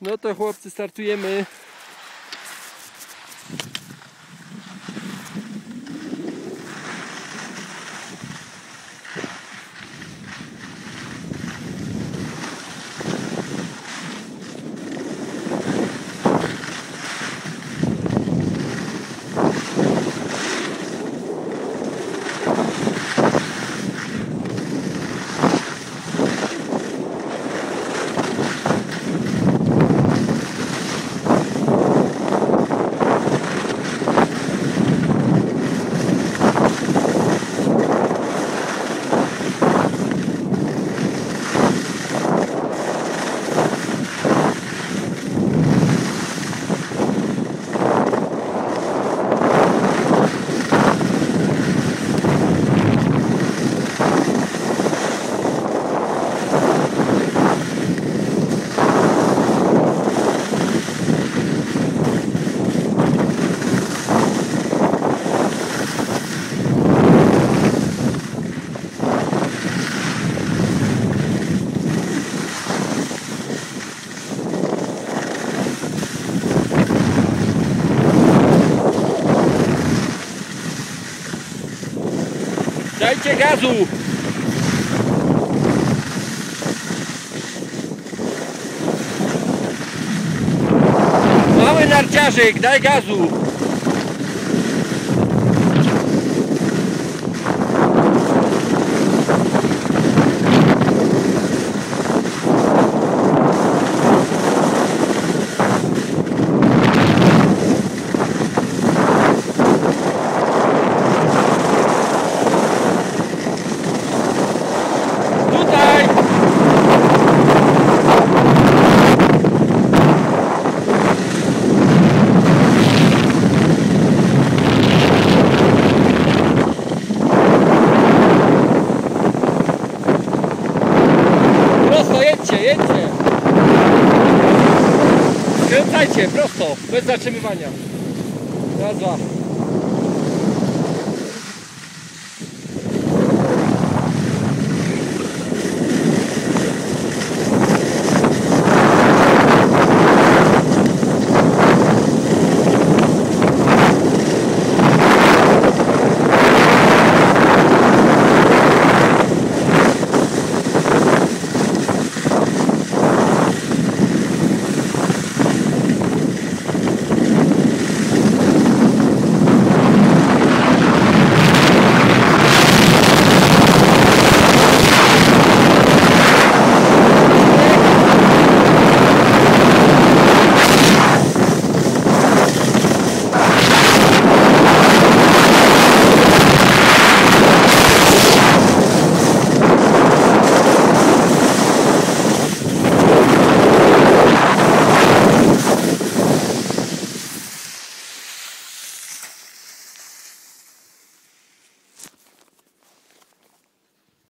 No to chłopcy startujemy. Dajcie gazu! Mały narciarzyk, daj gazu! Prosto, jedźcie, jedźcie! Skręcajcie, prosto, bez zatrzymywania. Raz, dwa.